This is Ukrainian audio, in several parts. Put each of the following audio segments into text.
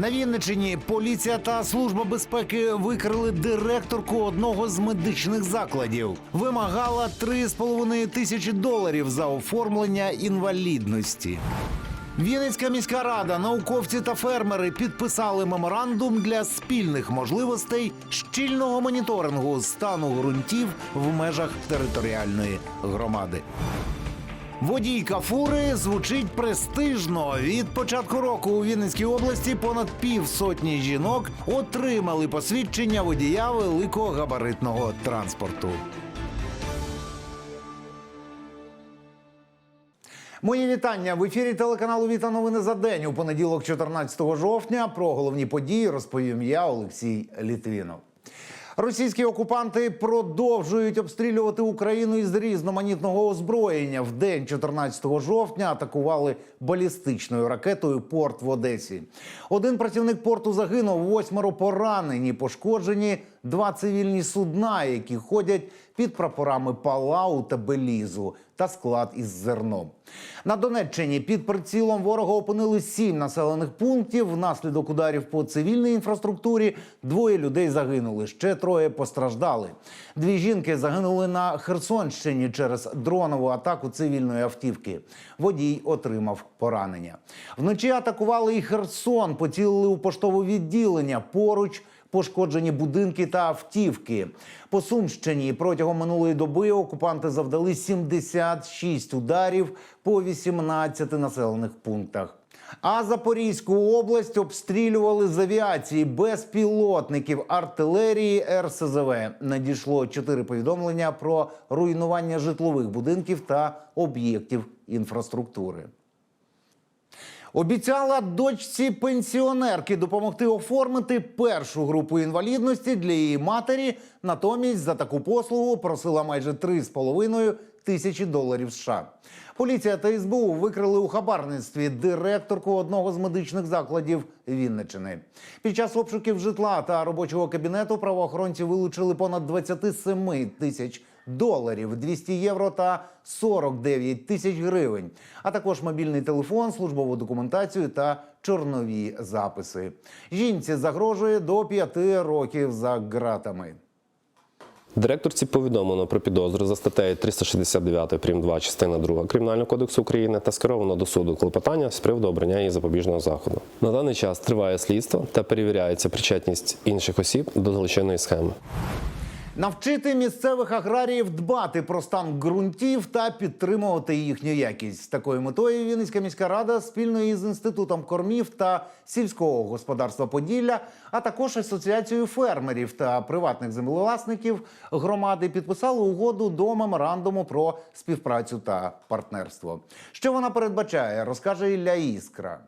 На Вінниччині поліція та служба безпеки викрили директорку одного з медичних закладів. Вимагала 3,5 тисячі доларів за оформлення інвалідності. Вінницька міська рада, науковці та фермери підписали меморандум для спільних можливостей щільного моніторингу стану ґрунтів в межах територіальної громади. Водійка фури звучить престижно. Від початку року у Вінницькій області понад півсотні жінок отримали посвідчення водія великого габаритного транспорту. Мої вітання в ефірі телеканалу Віта новини за день у понеділок, 14 жовтня. Про головні події розповім я, Олексій Літвінов. Російські окупанти продовжують обстрілювати Україну із різноманітного озброєння. В день 14 жовтня атакували балістичною ракетою порт в Одесі. Один працівник порту загинув, восьмеро поранені, пошкоджені два цивільні судна, які ходять під прапорами Палау та Белізу та склад із зерном. На Донеччині під прицілом ворога опинили сім населених пунктів. Внаслідок ударів по цивільній інфраструктурі двоє людей загинули, ще троє постраждали. Дві жінки загинули на Херсонщині через дронову атаку цивільної автівки. Водій отримав поранення. Вночі атакували і Херсон, поцілили у поштове відділення поруч. Пошкоджені будинки та автівки. По Сумщині протягом минулої доби окупанти завдали 76 ударів по 18 населених пунктах. А Запорізьку область обстрілювали з авіації безпілотників артилерії РСЗВ. Надійшло чотири повідомлення про руйнування житлових будинків та об'єктів інфраструктури. Обіцяла дочці пенсіонерки допомогти оформити першу групу інвалідності для її матері. Натомість за таку послугу просила майже 3,5 тисячі доларів США. Поліція та СБУ викрили у хабарництві директорку одного з медичних закладів Вінничини. Під час обшуків житла та робочого кабінету правоохоронці вилучили понад 27 тисяч доларів, 200 євро та 49 тисяч гривень, а також мобільний телефон, службову документацію та чорнові записи. Жінці загрожує до 5 років за ґратами. Директорці повідомлено про підозру за статтею 369 прим. 2 частина 2 Кримінального кодексу України та скеровано до суду клопотання з приводу обрання її запобіжного заходу. На даний час триває слідство та перевіряється причетність інших осіб до злочинної схеми. Навчити місцевих аграріїв дбати про стан ґрунтів та підтримувати їхню якість. З такою метою Вінницька міська рада спільно із інститутом кормів та сільського господарства Поділля, а також асоціацією фермерів та приватних землевласників громади підписали угоду до меморандуму про співпрацю та партнерство. Що вона передбачає, розкаже Ілля Іскра.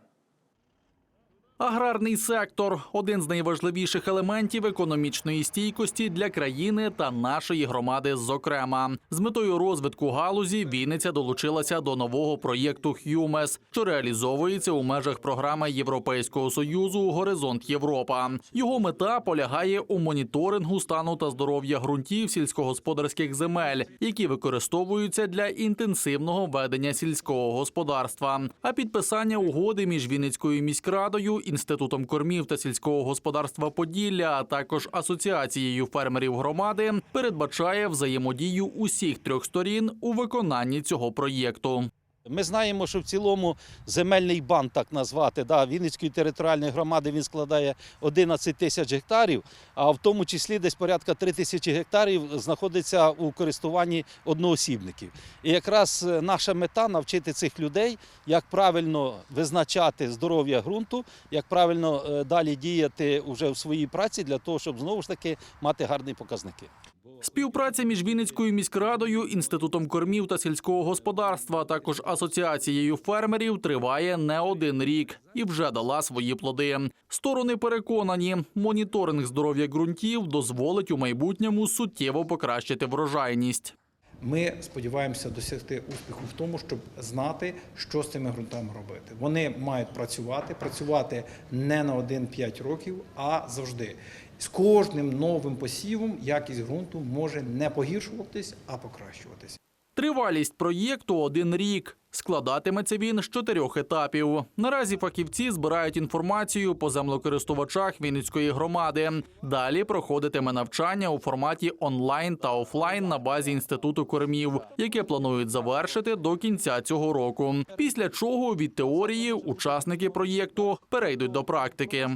Аграрний сектор один з найважливіших елементів економічної стійкості для країни та нашої громади. Зокрема, з метою розвитку галузі Вінниця долучилася до нового проєкту «Х'юмес», що реалізовується у межах програми Європейського союзу Горизонт Європа. Його мета полягає у моніторингу стану та здоров'я ґрунтів сільськогосподарських земель, які використовуються для інтенсивного ведення сільського господарства. А підписання угоди між Вінницькою міськрадою, інститутом кормів та сільського господарства Поділля, а також асоціацією фермерів громади, передбачає взаємодію усіх трьох сторін у виконанні цього проєкту. Ми знаємо, що в цілому земельний банк, так назвати, да, Вінницької територіальної громади він складає 11 тисяч гектарів, а в тому числі десь порядка 3 тисячі гектарів знаходиться у користуванні одноосібників. І якраз е, наша мета навчити цих людей, як правильно визначати здоров'я ґрунту, як правильно е, далі діяти вже в своїй праці для того, щоб знову ж таки мати гарні показники. Співпраця між Вінницькою міськрадою, інститутом кормів та сільського господарства, а також асоціацією фермерів триває не один рік і вже дала свої плоди. Сторони переконані, моніторинг здоров'я ґрунтів дозволить у майбутньому суттєво покращити врожайність. Ми сподіваємося досягти успіху в тому, щоб знати, що з цими ґрунтами робити. Вони мають працювати, працювати не на 1-5 років, а завжди. З кожним новим посівом якість ґрунту може не погіршуватись, а покращуватись. Тривалість проєкту один рік. Складатиметься він з чотирьох етапів. Наразі фахівці збирають інформацію по землекористувачах Вінницької громади. Далі проходитиме навчання у форматі онлайн та офлайн на базі інституту кормів, яке планують завершити до кінця цього року. Після чого від теорії учасники проєкту перейдуть до практики.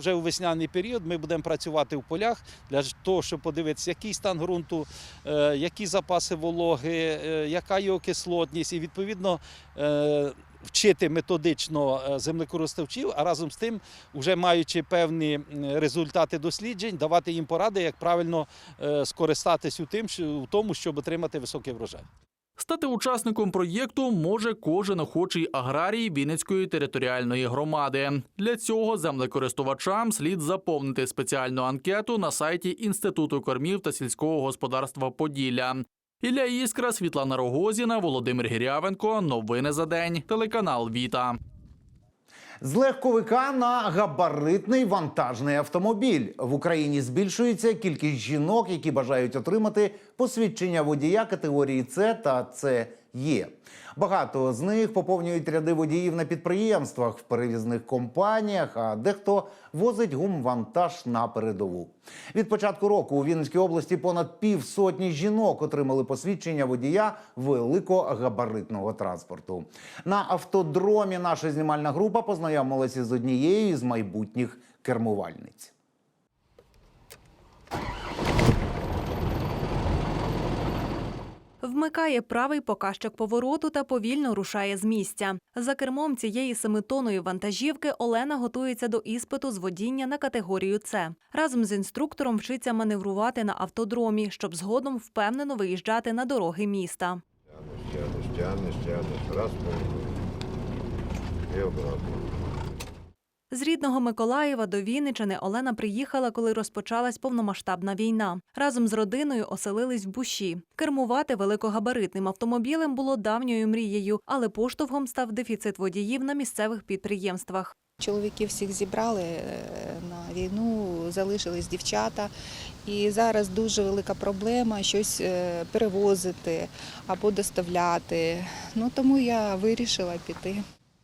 Вже у весняний період ми будемо працювати в полях для того, щоб подивитися, який стан ґрунту, е, які запаси вологи, е, яка його кислотність, і відповідно е, вчити методично землекористувачів, а разом з тим, вже маючи певні результати досліджень, давати їм поради, як правильно скористатись у тому, щоб отримати високий врожай. Стати учасником проєкту може кожен охочий аграрій Вінницької територіальної громади. Для цього землекористувачам слід заповнити спеціальну анкету на сайті Інституту кормів та сільського господарства Поділля. Ілля Іскра, Світлана Рогозіна, Володимир Гірявенко. Новини за день. Телеканал Віта. З легковика на габаритний вантажний автомобіль. В Україні збільшується кількість жінок, які бажають отримати посвідчення водія категорії С та Це є. Багато з них поповнюють ряди водіїв на підприємствах в перевізних компаніях, а дехто возить гумвантаж на передову. Від початку року у Вінницькій області понад півсотні жінок отримали посвідчення водія великогабаритного транспорту. На автодромі наша знімальна група познайомилася з однією з майбутніх кермувальниць. Вмикає правий показчик повороту та повільно рушає з місця. За кермом цієї семитонної вантажівки Олена готується до іспиту з водіння на категорію С. Разом з інструктором вчиться маневрувати на автодромі, щоб згодом впевнено виїжджати на дороги міста. Тянешь, тянешь, тянешь, раз, и обратно. З рідного Миколаєва до Вінничини Олена приїхала, коли розпочалась повномасштабна війна. Разом з родиною оселились в Буші. Кермувати великогабаритним автомобілем було давньою мрією, але поштовхом став дефіцит водіїв на місцевих підприємствах. Чоловіків всіх зібрали е, на війну, залишились дівчата. І зараз дуже велика проблема щось е, перевозити або доставляти. Ну тому я вирішила піти.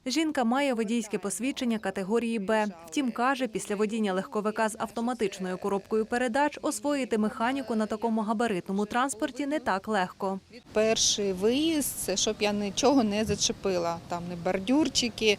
Жінка має водійське посвідчення категорії Б. Втім, каже, після водіння легковика з автоматичною коробкою передач освоїти механіку на такому габаритному транспорті не так легко. Перший виїзд щоб я нічого не зачепила. Там не бордюрчики,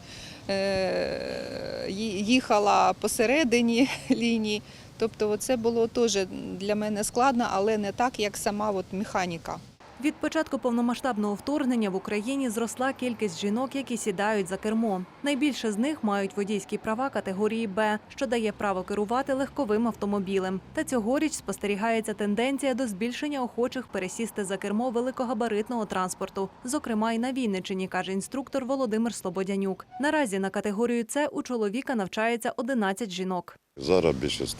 е, їхала посередині лінії. Тобто, це було теж для мене складно, але не так, як сама механіка. Від початку повномасштабного вторгнення в Україні зросла кількість жінок, які сідають за кермо. Найбільше з них мають водійські права категорії Б, що дає право керувати легковим автомобілем. Та цьогоріч спостерігається тенденція до збільшення охочих пересісти за кермо великогабаритного транспорту, зокрема й на Вінниччині, каже інструктор Володимир Слободянюк. Наразі на категорію С у чоловіка навчається 11 жінок. Зараз більшість,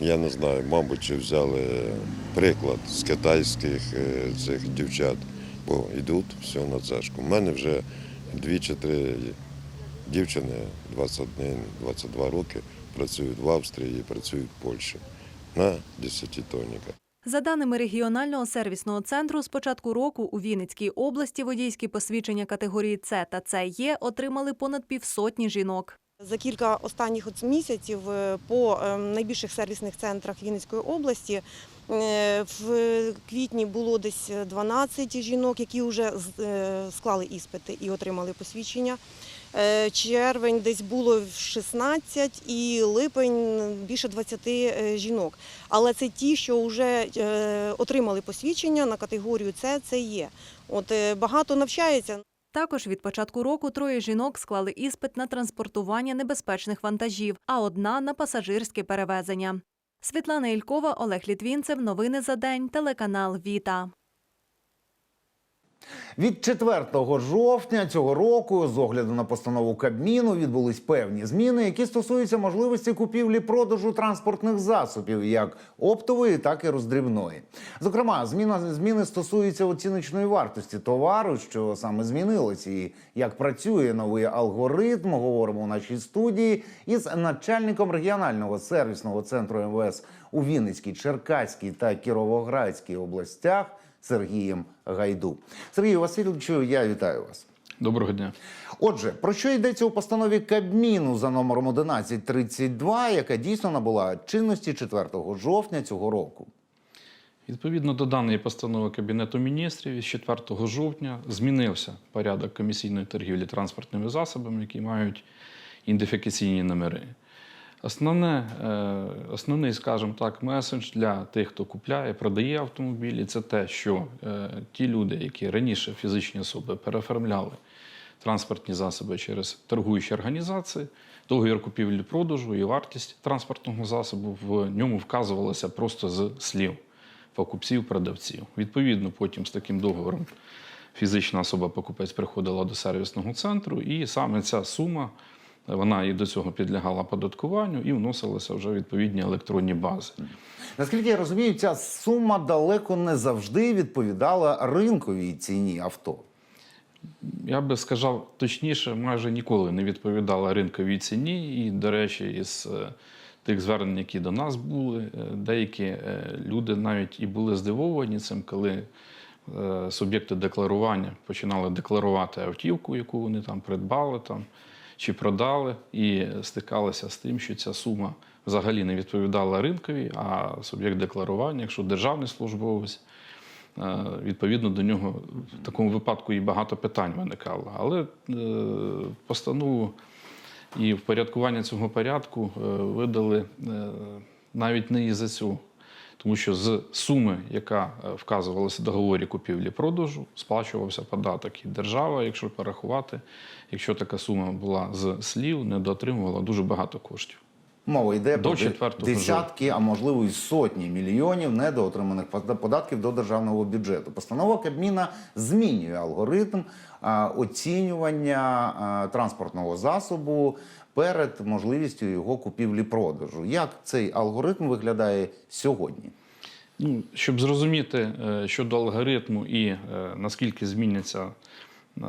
я не знаю, мабуть, чи взяли приклад з китайських е, цих дівчат, бо йдуть все на цешку. У мене вже дві чи три дівчини 21-22 роки працюють в Австрії, працюють в Польщі на 10 тонниках. За даними регіонального сервісного центру, з початку року у Вінницькій області водійські посвідчення категорії С та ЦЕ отримали понад півсотні жінок. За кілька останніх місяців е, по е, найбільших сервісних центрах Вінницької області е, в квітні було десь 12 жінок, які вже е, склали іспити і отримали посвідчення. Червень десь було 16 і липень більше 20 е, жінок. Але це ті, що вже отримали посвідчення на категорію С, це є. От багато навчається. Також від початку року троє жінок склали іспит на транспортування небезпечних вантажів, а одна на пасажирське перевезення. Світлана Ількова, Олег Літвінцев. Новини за день. Телеканал Віта. Від 4 жовтня цього року, з огляду на постанову Кабміну, відбулись певні зміни, які стосуються можливості купівлі-продажу транспортних засобів, як оптової, так і роздрібної. Зокрема, зміна зміни стосуються оціночної вартості товару, що саме змінилось, і як працює новий алгоритм. Говоримо у нашій студії із начальником регіонального сервісного центру МВС у Вінницькій, Черкаській та Кіровоградській областях Сергієм Гайду. Сергію Васильовичу, я вітаю вас. Доброго дня. Отже, про що йдеться у постанові Кабміну за номером 1132, яка дійсно набула чинності 4 жовтня цього року? Відповідно до даної постанови Кабінету міністрів із 4 жовтня змінився порядок комісійної торгівлі транспортними засобами, які мають ідентифікаційні номери. Основне, е, основний, скажімо так, меседж для тих, хто купляє, продає автомобілі, це те, що е, ті люди, які раніше фізичні особи переоформляли транспортні засоби через торгуючі організації, договір купівлі-продажу і вартість транспортного засобу в ньому вказувалося просто з слів покупців-продавців. Відповідно, потім з таким договором фізична особа-покупець приходила до сервісного центру, і саме ця сума вона і до цього підлягала податкуванню і вносилися вже відповідні електронні бази. Наскільки я розумію, ця сума далеко не завжди відповідала ринковій ціні авто. Я би сказав точніше, майже ніколи не відповідала ринковій ціні. І, до речі, із е, тих звернень, які до нас були, е, деякі е, люди навіть і були здивовані цим, коли суб'єкти декларування починали декларувати автівку, яку вони там придбали там, чи продали, і стикалися з тим, що ця сума взагалі не відповідала ринковій, а суб'єкт декларування, якщо державний службовець, Е, Відповідно до нього в такому випадку і багато питань виникало. Але е, постанову і впорядкування цього порядку е, видали навіть не із-за цього. Тому що з суми, яка е, вказувалася в договорі купівлі-продажу, сплачувався податок. І держава, якщо порахувати, якщо така сума була з слів, недоотримувала дуже багато коштів. Мова йде До про десятки, а можливо і сотні мільйонів недоотриманих податків до державного бюджету. Постанова Кабміна змінює алгоритм оцінювання транспортного засобу перед можливістю його купівлі-продажу. Як цей алгоритм виглядає сьогодні? Ну, щоб зрозуміти е, щодо алгоритму і е, наскільки зміняться е,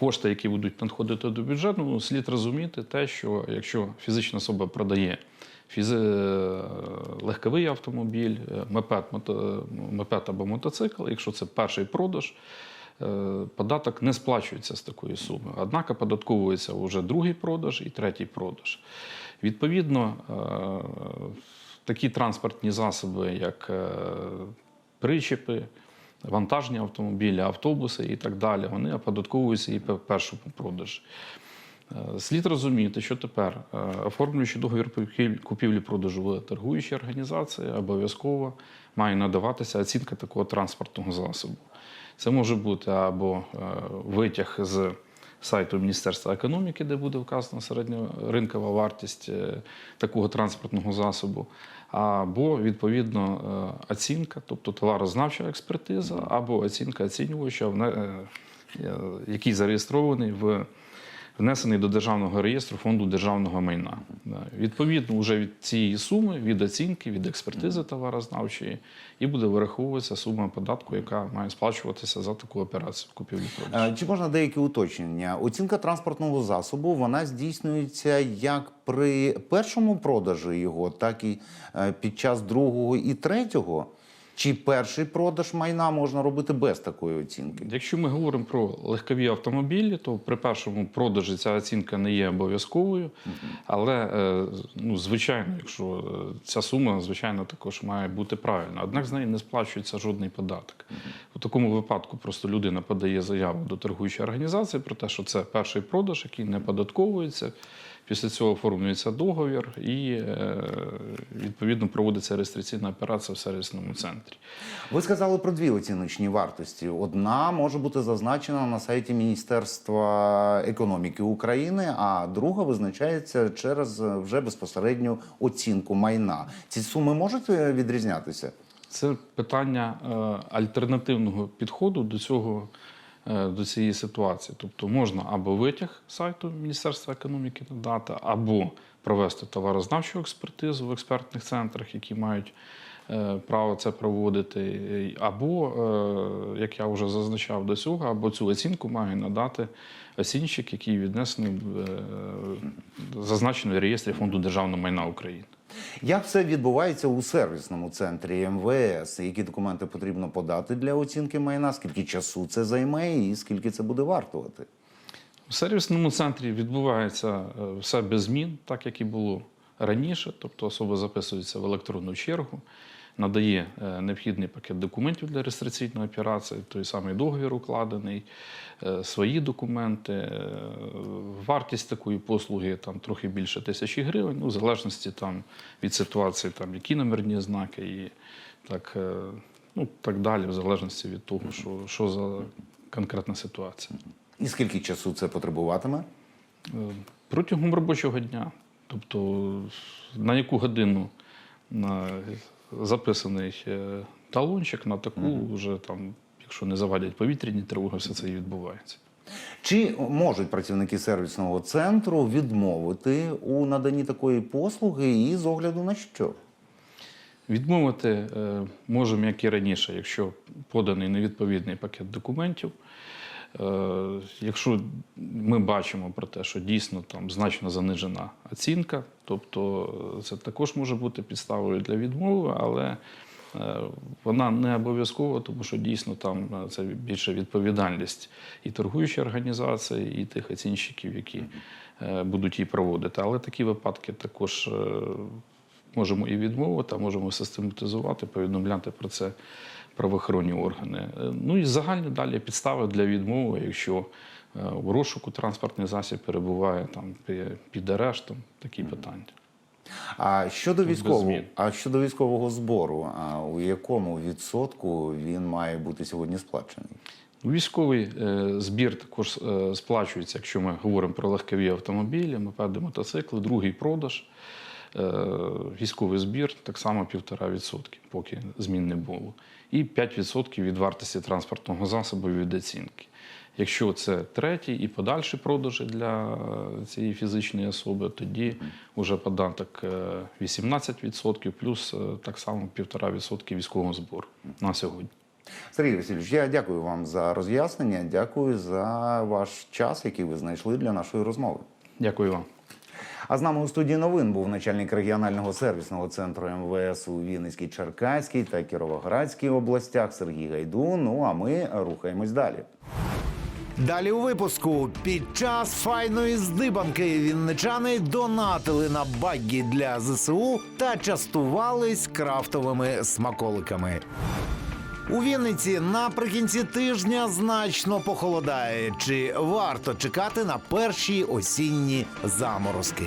кошти, які будуть надходити до бюджету, ну, слід розуміти те, що якщо фізична особа продає фізи... е, легковий автомобіль, е, мопед, мото... мопед або мотоцикл, якщо це перший продаж, е, податок не сплачується з такої суми. Однак оподатковується вже другий продаж і третій продаж. Відповідно, е, такі транспортні засоби, як е, причепи, вантажні автомобілі, автобуси і так далі, вони оподатковуються і по першому продажі. Е, Слід розуміти, що тепер, е, оформлюючи договір купівлі-продажу в торгуючій організації, обов'язково має надаватися оцінка такого транспортного засобу. Це може бути або е, витяг з сайту Міністерства економіки, де буде вказана середньоринкова вартість такого транспортного засобу, або відповідно е, оцінка, тобто товарознавча експертиза, або оцінка оцінювача, е, е, який зареєстрований в внесений до державного реєстру фонду державного майна. Відповідно, вже від цієї суми, від оцінки, від експертизи товарознавчої, і буде вираховуватися сума податку, яка має сплачуватися за таку операцію купівлі-продажу. Е, Чи можна деякі уточнення? Оцінка транспортного засобу вона здійснюється як при першому продажі його, так і е, під час другого і третього. Чи перший продаж майна можна робити без такої оцінки? Якщо ми говоримо про легкові автомобілі, то при першому продажі ця оцінка не є обов'язковою. Але, е, ну, звичайно, якщо е, ця сума, звичайно, також має бути правильна. Однак з неї не сплачується жодний податок. У такому випадку просто людина подає заяву до торгуючої організації про те, що це перший продаж, який не податковується. Після цього оформлюється договір і е, відповідно проводиться реєстраційна операція в сервісному центрі. Ви сказали про дві оціночні вартості. Одна може бути зазначена на сайті Міністерства економіки України, а друга визначається через е, вже безпосередню оцінку майна. Ці суми можуть е, відрізнятися? Це питання альтернативного підходу до цього. Е, До цієї ситуації, тобто можна або витяг сайту Міністерства економіки надати, або провести товарознавчу експертизу в експертних центрах, які мають е, право це проводити, або, е, як я вже зазначав до цього, або цю оцінку має надати оцінщик, який віднесений зазначений в реєстрі Фонду державного майна України. Як все відбувається у сервісному центрі МВС? Які документи потрібно подати для оцінки майна? Скільки часу це займе і скільки це буде вартувати? У сервісному центрі відбувається е, все без змін, так як і було раніше. Тобто особа записується в електронну чергу, надає е, необхідний пакет документів для реєстраційної операції, той самий договір укладений, е, свої документи. Вартість такої послуги там трохи більше тисячі гривень, ну, в залежності там, від ситуації, там, які номерні знаки і так, е, ну, так далі, в залежності від того, що, що за конкретна ситуація. І скільки часу це потребуватиме? Е, Протягом робочого дня. Тобто на яку годину на записаний е, талончик, на таку вже там, якщо не завадять повітряні тривоги, все це і відбувається. Чи можуть працівники сервісного центру відмовити у наданні такої послуги і з огляду на що? Відмовити е, можемо, як і раніше, якщо поданий невідповідний пакет документів. Е, Якщо ми бачимо про те, що дійсно там значно занижена оцінка, тобто е, це також може бути підставою для відмови, але вона не обов'язкова, тому що дійсно там е, це більше відповідальність і торгуючої організації, і тих оцінщиків, які е, будуть її проводити. Але такі випадки також е, можемо і відмовити, а можемо систематизувати, повідомляти про це правоохоронні органи. Е, Ну і загальні далі підстави для відмови, якщо е, у розшуку транспортний засіб перебуває там під арештом, такі питання. А щодо військового, а щодо військового збору, а у якому відсотку він має бути сьогодні сплачений? Військовий е, збір також е, сплачується, якщо ми говоримо про легкові автомобілі, мопеди, мотоцикли, другий продаж. Е, Військовий збір так само 1,5%, поки змін не було. І 5% від вартості транспортного засобу від оцінки. Якщо це третій і подальші продажі для е, цієї фізичної особи, тоді вже податок е, 18% плюс е, так само 1,5% військового збору на сьогодні. Сергій Васильович, я дякую вам за роз'яснення. Дякую за ваш час, який ви знайшли для нашої розмови. Дякую вам. А з нами у студії новин був начальник регіонального сервісного центру МВС у Вінницькій, Черкаській та Кіровоградській областях Сергій Гайдун. Ну а ми рухаємось далі. Далі у випуску під час файної здибанки вінничани донатили на баггі для ЗСУ та частувались крафтовими смаколиками. У Вінниці наприкінці тижня значно похолодає. Чи варто чекати на перші осінні заморозки?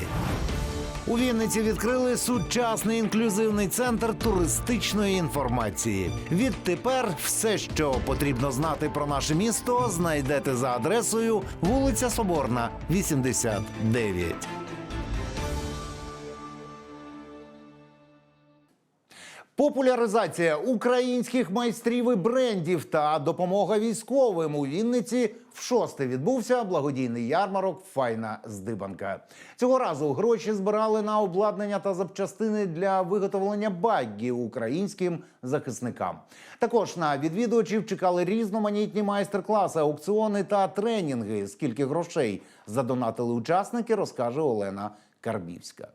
У Вінниці відкрили сучасний інклюзивний центр туристичної інформації. Відтепер все, що потрібно знати про наше місто, знайдете за адресою вулиця Соборна, 89. Популяризація українських майстрів і брендів та допомога військовим у Вінниці в шосте відбувся благодійний ярмарок Файна здибанка. Цього разу гроші збирали на обладнання та запчастини для виготовлення баггі українським захисникам. Також на відвідувачів чекали різноманітні майстер-класи, аукціони та тренінги. Скільки грошей задонатили учасники, розкаже Олена Карбівська.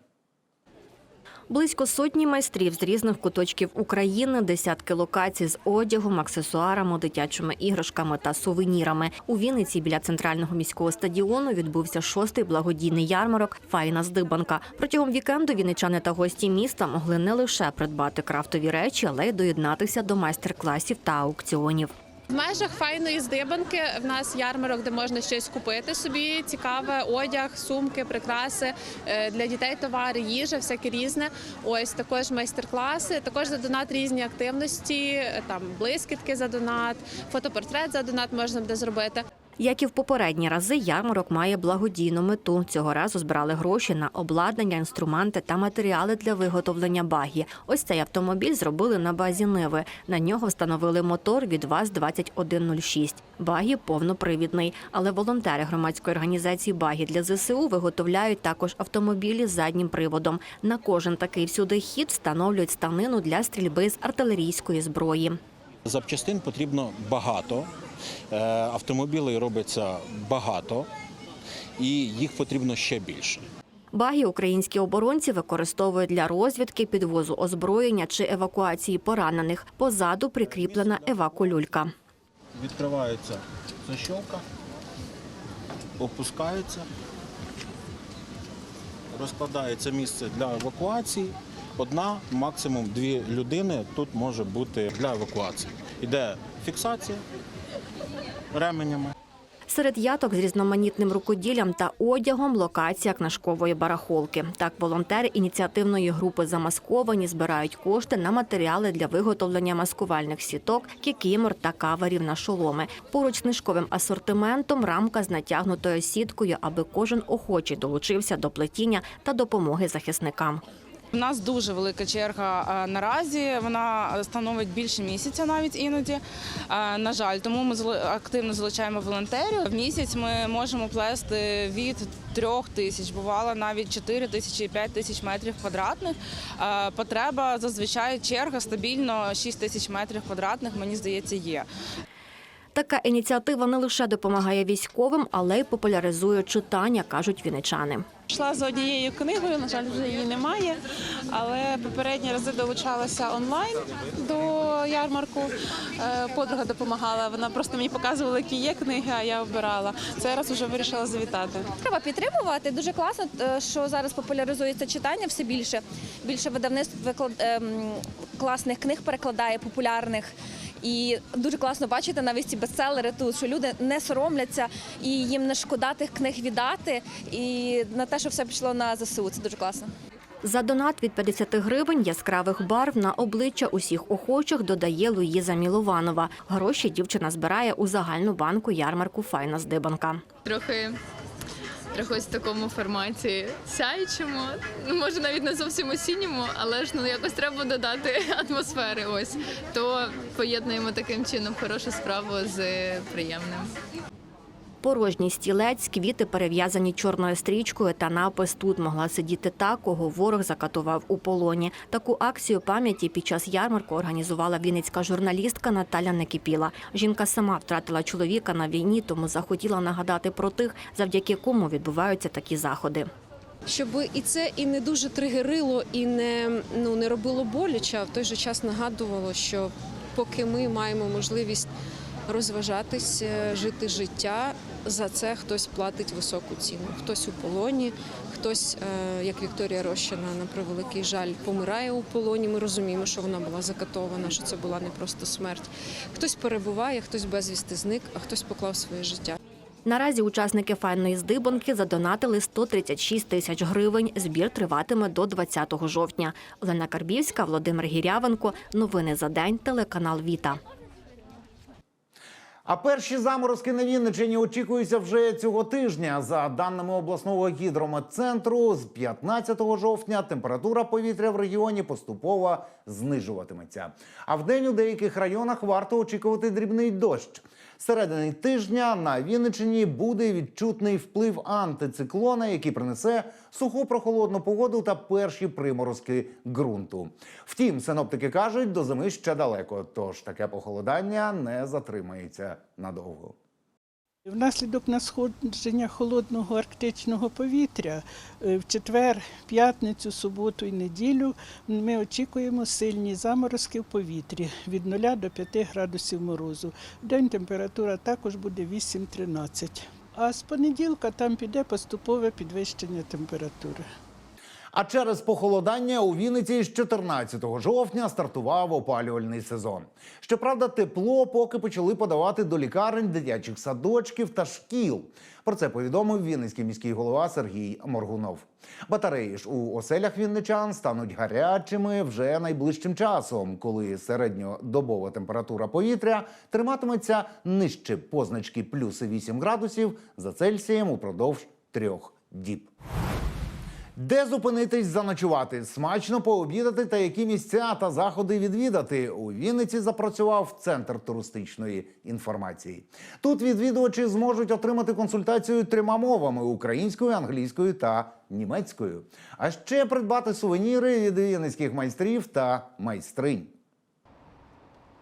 Близько сотні майстрів з різних куточків України, десятки локацій з одягом, аксесуарами, дитячими іграшками та сувенірами. У Вінниці біля центрального міського стадіону відбувся шостий благодійний ярмарок Файна здибанка. Протягом вікенду вінничани та гості міста могли не лише придбати крафтові речі, але й доєднатися до майстер-класів та аукціонів. В межах файної здибанки в нас ярмарок, де можна щось купити собі. Цікаве одяг, сумки, прикраси е, для дітей, товари, їжа, всяке різне. Ось також майстер-класи. Також за донат різні активності. е, Там блискітки за донат, фотопортрет за донат можна буде зробити. Як і в попередні рази, ярмарок має благодійну мету. Цього разу збирали гроші на обладнання, інструменти та матеріали для виготовлення багі. Ось цей автомобіль зробили на базі Ниви. На нього встановили мотор від ВАЗ-2106. Багі повнопривідний. Але волонтери громадської організації Багі для ЗСУ виготовляють також автомобілі з заднім приводом. На кожен такий всюди хід встановлюють станину для стрільби з артилерійської зброї. Запчастин потрібно багато, автомобілей робиться багато, і їх потрібно ще більше. Багі українські оборонці використовують для розвідки, підвозу озброєння чи евакуації поранених. Позаду прикріплена евакулюлька. Відкривається защолка, опускається, розкладається місце для евакуації. Одна, максимум дві людини тут може бути для евакуації. Іде фіксація ременями. Серед яток з різноманітним рукоділлям та одягом локація книжкової барахолки. Так, волонтери ініціативної групи замасковані збирають кошти на матеріали для виготовлення маскувальних сіток, кікімор та каверів на шоломи. Поруч з книжковим асортиментом рамка з натягнутою сіткою, аби кожен охочий долучився до плетіння та допомоги захисникам. У нас дуже велика черга е, наразі. Вона становить більше місяця навіть іноді. Е, На жаль, тому ми активно залучаємо волонтерів. В місяць ми можемо плести від трьох тисяч, бувало навіть 4 тисячі 5 тисяч метрів квадратних. Е, Потреба зазвичай черга стабільно 6 тисяч метрів квадратних. Мені здається, є. Така ініціатива не лише допомагає військовим, але й популяризує читання, кажуть віничани. Йшла за однією книгою, на жаль, вже її немає. Але попередні рази долучалася онлайн до ярмарку. Е, Подруга допомагала. Вона просто мені показувала, які є книги, а я обирала. Цей раз вже вирішила завітати. Треба підтримувати. Дуже класно, е, що зараз популяризується читання все більше. Більше видавництв ем, класних книг перекладає популярних. І дуже класно бачити навіть ці бестселери тут, що люди не соромляться і їм не шкода тих книг віддати. І на те, що все пішло на ЗСУ. Це дуже класно. За донат від 50 гривень яскравих барв на обличчя усіх охочих додає Луїза Мілованова. Гроші дівчина збирає у загальну банку ярмарку Файна здибанка. Трохи. Трохи ось в такому форматі сяючому, ну може навіть не зовсім осінньому, але ж ну якось треба додати атмосфери. Ось то поєднуємо таким чином хорошу справу з приємним. Порожній стілець, квіти перев'язані чорною стрічкою та напис тут могла сидіти та, кого ворог закатував у полоні. Таку акцію пам'яті під час ярмарку організувала вінницька журналістка Наталя Некипіла. Жінка сама втратила чоловіка на війні, тому захотіла нагадати про тих, завдяки кому відбуваються такі заходи. щоб і це і не дуже тригерило, і не, ну, не робило боляче, а в той же час нагадувало, що поки ми маємо можливість розважатись, е, жити життя, за це хтось платить високу ціну. Хтось у полоні, хтось, е, як Вікторія Рощина, на превеликий жаль, помирає у полоні. Ми розуміємо, що вона була закатована, що це була не просто смерть. Хтось перебуває, хтось безвісти зник, а хтось поклав своє життя. Наразі учасники файної здибанки задонатили 136 тисяч гривень. Збір триватиме до 20 жовтня. Олена Карбівська, Володимир Гірявенко. Новини за день. Телеканал Віта. А перші заморозки на Вінниччині очікуються вже цього тижня. За даними обласного гідрометцентру, з 15 жовтня температура повітря в регіоні поступово знижуватиметься. А в день у деяких районах варто очікувати дрібний дощ. Середини тижня на Вінниччині буде відчутний вплив антициклона, який принесе суху прохолодну погоду та перші приморозки ґрунту. Втім, синоптики кажуть, до зими ще далеко, тож таке похолодання не затримається надовго. Внаслідок надходження холодного арктичного повітря е, в четвер, п'ятницю, суботу і неділю ми очікуємо сильні заморозки в повітрі від 0 до 5 градусів морозу. В день температура також буде 8-13. А з понеділка там піде поступове підвищення температури. А через похолодання у Вінниці з 14 жовтня стартував опалювальний сезон. Щоправда, тепло поки почали подавати до лікарень, дитячих садочків та шкіл. Про це повідомив Вінницький міський голова Сергій Моргунов. Батареї ж у оселях вінничан стануть гарячими вже найближчим часом, коли середньодобова температура повітря триматиметься нижче позначки плюс 8 градусів за Цельсієм упродовж трьох діб. Де зупинитись заночувати, смачно пообідати та які місця та заходи відвідати. У Вінниці запрацював центр туристичної інформації. Тут відвідувачі зможуть отримати консультацію трьома мовами: українською, англійською та німецькою. А ще придбати сувеніри від вінницьких майстрів та майстринь.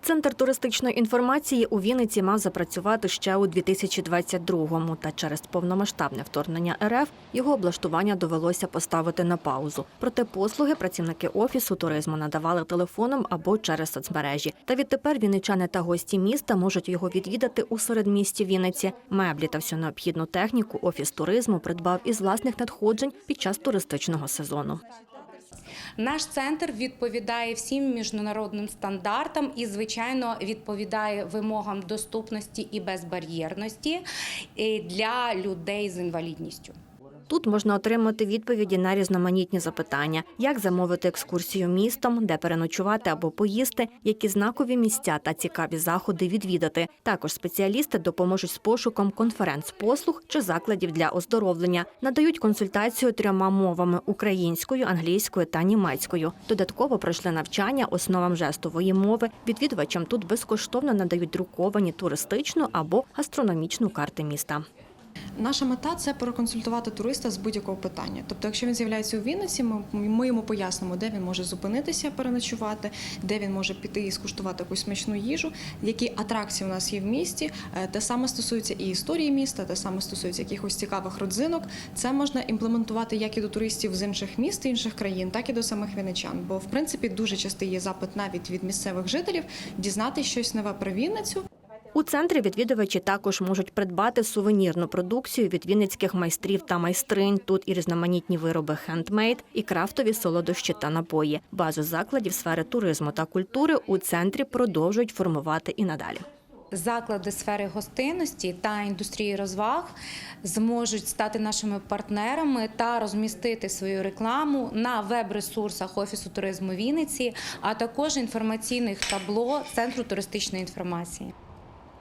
Центр туристичної інформації у Вінниці мав запрацювати ще у 2022-му, та через повномасштабне вторгнення РФ його облаштування довелося поставити на паузу. Проте послуги працівники офісу туризму надавали телефоном або через соцмережі. Та відтепер вінничани та гості міста можуть його відвідати у середмісті Вінниці. Меблі та всю необхідну техніку офіс туризму придбав із власних надходжень під час туристичного сезону. Наш центр відповідає всім міжнародним стандартам і, звичайно, відповідає вимогам доступності і безбар'єрності для людей з інвалідністю. Тут можна отримати відповіді на різноманітні запитання: як замовити екскурсію містом, де переночувати або поїсти, які знакові місця та цікаві заходи відвідати. Також спеціалісти допоможуть з пошуком конференц-послуг чи закладів для оздоровлення, надають консультацію трьома мовами українською, англійською та німецькою. Додатково пройшли навчання основам жестової мови. Відвідувачам тут безкоштовно надають друковані туристичну або гастрономічну карти міста. Наша мета це проконсультувати туриста з будь-якого питання. Тобто, якщо він з'являється у Вінниці, ми, йому пояснимо, де він може зупинитися, переночувати, де він може піти і скуштувати якусь смачну їжу, які атракції у нас є в місті. Е, Те саме стосується і історії міста, те саме стосується якихось цікавих родзинок. Це можна імплементувати як і до туристів з інших міст, інших країн, так і до самих вінничан. Бо в принципі дуже частий є запит навіть від місцевих жителів дізнатися щось нове про Вінницю. У центрі відвідувачі також можуть придбати сувенірну продукцію від вінницьких майстрів та майстринь. Тут і різноманітні вироби хендмейд, і крафтові солодощі та напої. Базу закладів сфери туризму та культури у центрі продовжують формувати і надалі. Заклади сфери гостинності та індустрії розваг зможуть стати нашими партнерами та розмістити свою рекламу на веб-ресурсах Офісу туризму Вінниці, а також інформаційних табло Центру туристичної інформації.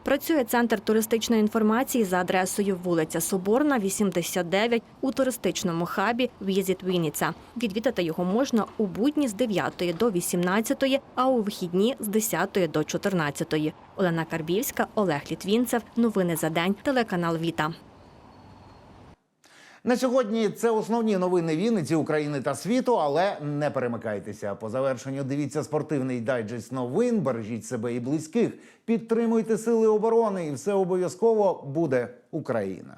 Працює центр туристичної інформації за адресою вулиця Соборна, 89 у туристичному хабі Візіт Вінниця. Відвідати його можна у будні з 9 до 18, а у вихідні з 10 до 14. Олена Карбівська, Олег Літвінцев. Новини за день. Телеканал Віта. На сьогодні це основні новини Вінниці, України та світу. Але не перемикайтеся. По завершенню дивіться спортивний дайджест новин. Бережіть себе і близьких, підтримуйте сили оборони, і все обов'язково буде Україна.